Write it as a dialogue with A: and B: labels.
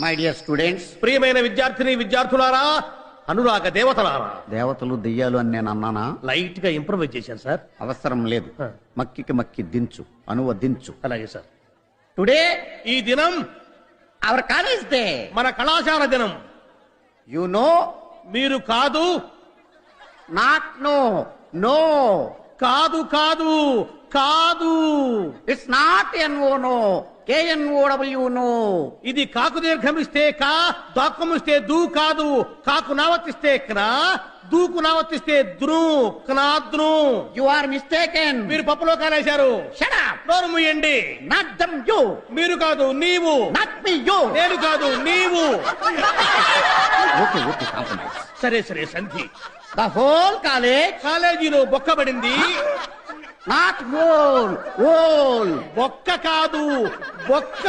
A: My dear students
B: ప్రియమైన విద్యార్థిని విద్యార్థులారా అనురాగ దేవతలారా.
A: దేవతలు దెయ్యాలు అని నేను అన్నానా?
B: లైట్గా ఇంప్రూవైజ్ చేశాను సార్.
A: అవసరం లేదు. మక్కికి మక్కి దించు అనువదించు
B: అలాగే సార్.
A: టుడే
B: ఈ దినం
A: అవర్ కాలేజ్ డే
B: మన కళాశాల దినం.
A: యు నో
B: మీరు కాదు.
A: నాట్ నో నో
B: కాదు కాదు. కాదు.
A: It's not N O no K N O W know
B: ఇది కాకు దీర్ఘమిస్తే కా దాక్కమిస్తే దూ కాదు. కాకు నావర్తిస్తే క్నా దూకు నావర్తిస్తే ద్రు క్నాద్రు
A: యు ఆర్ మిస్టేకెన్
B: మీరు పప్పులో కాలేశారు
A: షట్ అప్
B: నోరు ముయ్యండి
A: నాట్ దమ్ యు
B: మీరు కాదు నీవు.
A: నాట్ మీ యు
B: నేను కాదు నీవు.
A: ఓకే ఓకే కాంప్రమైజ్
B: సరే సరే సంధి.
A: ద హోల్ కాలేజ్
B: కాలేజీలో బొక్కబడింది.
A: నాట్ హోల్ హోల్
B: బొక్క కాదు బొక్క